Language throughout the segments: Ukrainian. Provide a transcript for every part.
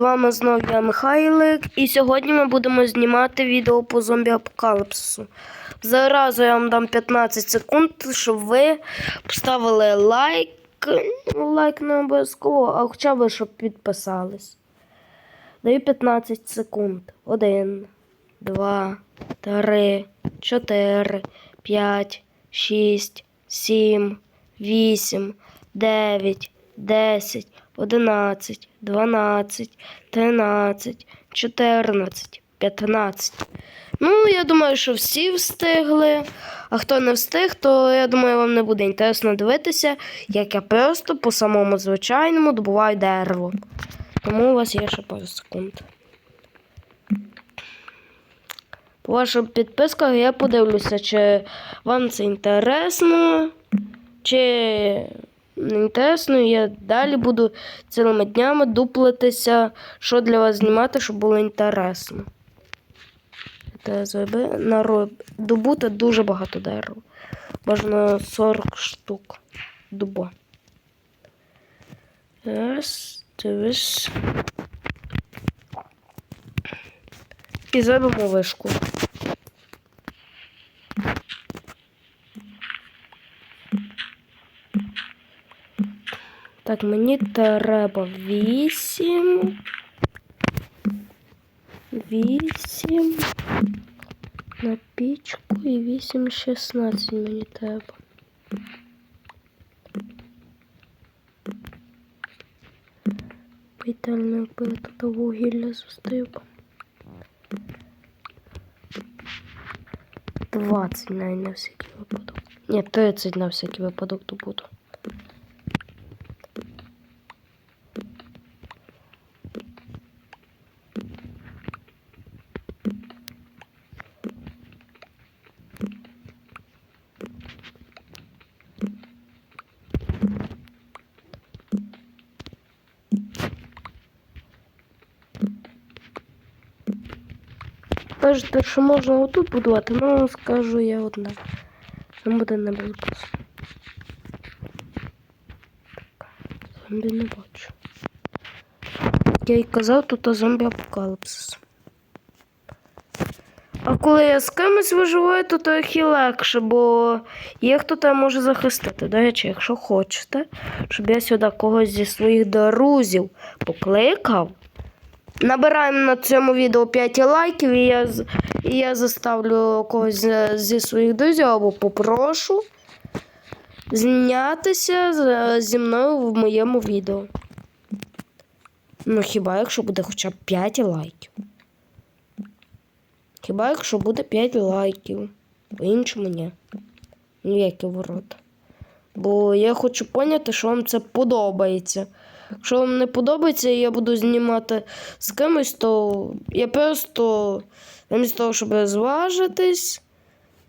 З вами знову я Михайлик, і сьогодні ми будемо знімати відео по зомбі апокаліпсису. Зараз я вам дам 15 секунд, щоб ви поставили лайк. Ну, лайк не обов'язково, а хоча б щоб підписались. Даю 15 секунд. Один, два, три, чотири, п'ять, шість, сім, вісім, дев'ять, десять, одинадцять, дванадцять, тринадцять, чотирнадцять, п'ятнадцять. Ну, я думаю, що всі встигли. А хто не встиг, то я думаю, вам не буде інтересно дивитися, як я просто по самому звичайному добуваю дерево. Тому у вас є ще пару секунд. По вашим підпискам я подивлюся, чи вам це інтересно, чи інтересно. Я далі буду цілими днями дуплитися, що для вас знімати, щоб було інтересно. Та народ добути дуже багато дерева. Бажано 40 штук дуба. Раз, дивись. І зробимо вишку. Так, мені треба вісім. Вісім. На пічку і вісім шістнадцять мені треба. Вітально, якби я тут вугілля зустрів. 20 навіть на всякий випадок. Ні, 30 на всякий випадок добуду. Кажете, що можна отут будувати, ну скажу я одне. Там буде небезпечно. Так, Зомбі не бачу. Я й казав, тут зомбі апокаліпсис. А коли я з кимось виживаю, то трохи легше, бо є хто тебе може захистити. До речі, якщо хочете, щоб я сюди когось зі своїх друзів покликав. Набираємо на цьому відео 5 лайків, і я, і я заставлю когось зі своїх друзів або попрошу знятися зі мною в моєму відео. Ну, хіба якщо буде хоча б 5 лайків. Хіба якщо буде 5 лайків. По-іншому ні. Ніякі ворота. Бо я хочу поняти, що вам це подобається. Якщо вам не подобається, і я буду знімати з кимось, то я просто, замість того, щоб зважитись,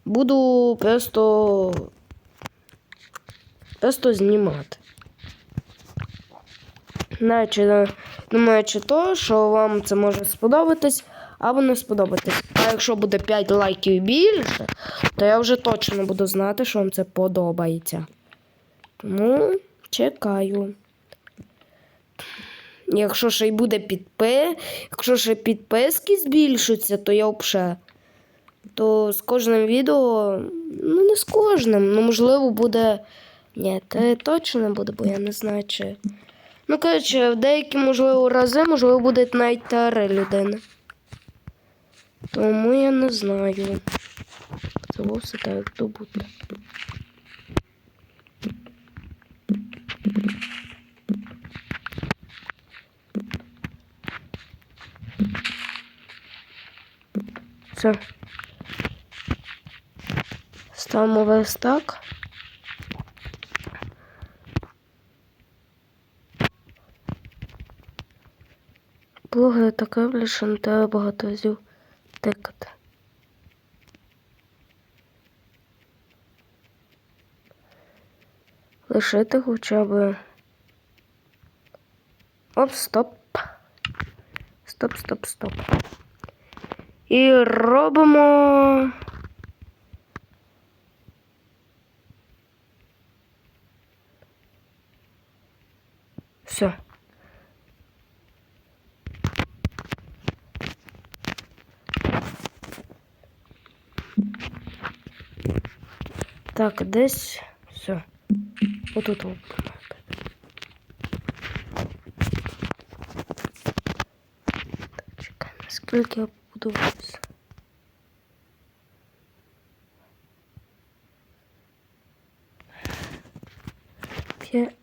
буду просто, просто знімати. Наче, думаючи то, що вам це може сподобатись або не сподобатись. А якщо буде 5 лайків більше, то я вже точно буду знати, що вам це подобається. Тому чекаю. Якщо ще й буде підпи, якщо ще підписки збільшуються, то я взагалі. То з кожним відео, ну не з кожним, ну можливо буде. Ні, це точно не буде, бо я не знаю чи. Ну, коротше, в деякі, можливо, рази, можливо, буде навіть три людини. Тому я не знаю. Це все так добути. Все. Ставимо весь так. Блоги таке, що не треба багато разів тикати. Лишити хоча б. Оп, стоп. Стоп, стоп, стоп. І робимо. Все. Так, десь все. Отут. Вот. Так, чекаємо, наскільки я. П'ять,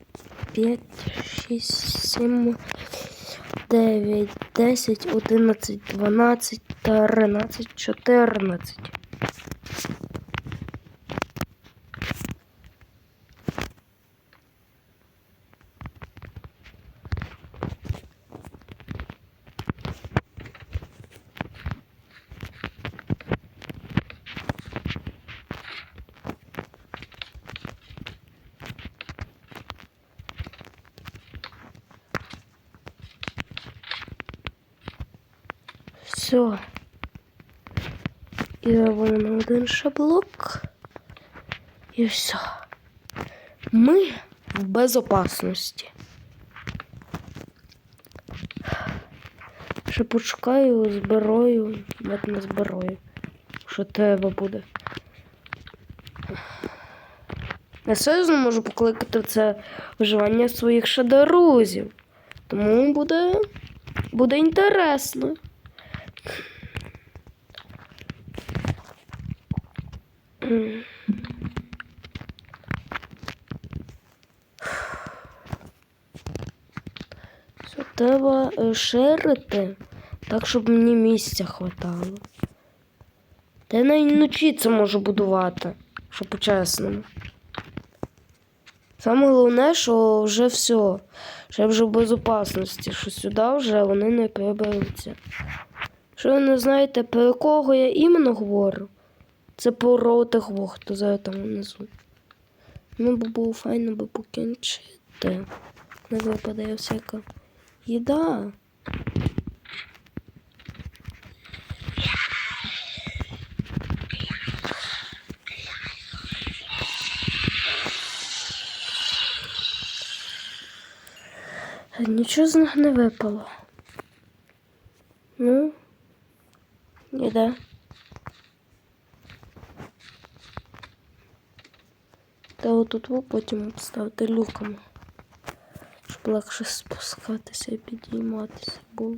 п'ять, шість, сім, дев'ять, десять, одинадцять, дванадцять, тринадцять, чотирнадцять. Все. І робимо один шаблок. І все. Ми в безопасності. Ще почекаю зберою, навіть не зберою. Що треба буде. Я серйозно можу покликати це виживання своїх ще друзів. Тому буде, буде інтересно. Все, треба е, ширити, так, щоб мені місця хватало. Та я навіть вночі це можу будувати, що по-чесному. Саме головне, що вже все, що я вже в безопасності, що сюди вже вони не приберуться. Що ви не знаєте, про кого я іменно говорю? Це про ротих вог, хто зараз там внизу. Ну, бо було файно би покінчити. Не випадає всяка їда. Нічого з них не випало. ніде. Та отут во потім обставити люками, щоб легше спускатися і підійматися було.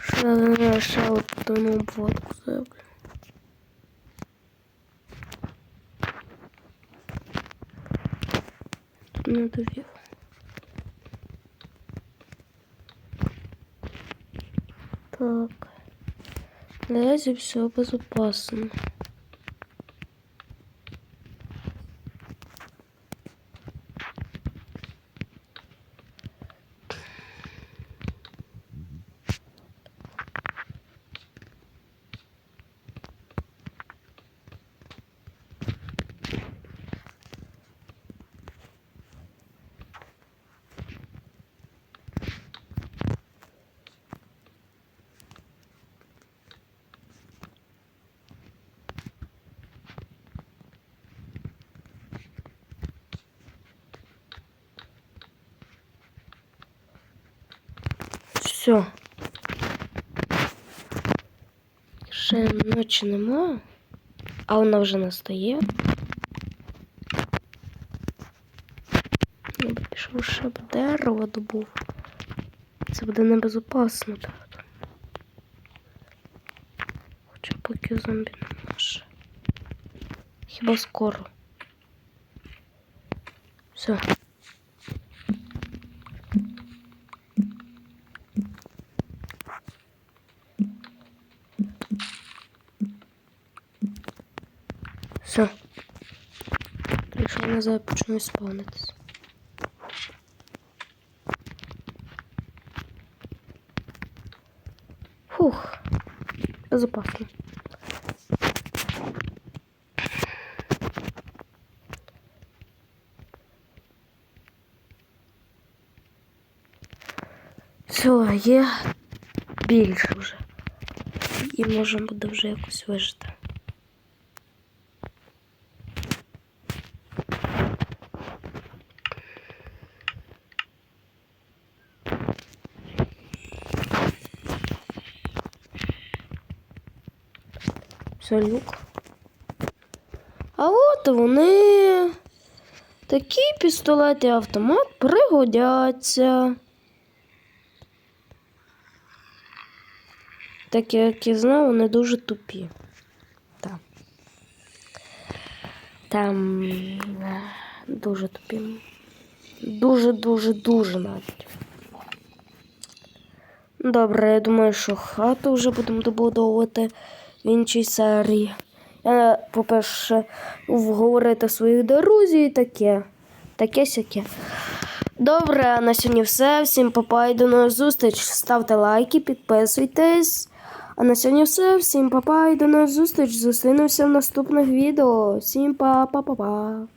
Ще, ще одну обводку зроблю. Тут не довів. Так. Наразі все безопасно. Все. Ще ночі нема, а вона вже настає. Я б пішов ще б дерево добув. Це буде небезопасно так. Хоча поки зомбі не може. Хіба скоро. Все. Все. Прийшов назад, почну спавнитись. Фух. Безопасно. Все, є більше вже. І можна буде вже якось вижити. Це люк. А от вони. Такі пістолети автомат пригодяться. Так як я знав, вони дуже тупі. Так. Там е, дуже тупі. Дуже-дуже дуже навіть. Добре, я думаю, що хату вже будемо добудовувати в іншій серії. Я, по-перше, вговорити своїх друзів і таке. Таке сяке. Добре, на сьогодні все. Всім папа до нових зустріч. Ставте лайки, підписуйтесь. А на сьогодні все. Всім папа до нових зустріч. Зустрінемося в наступних відео. Всім па-па-па-па.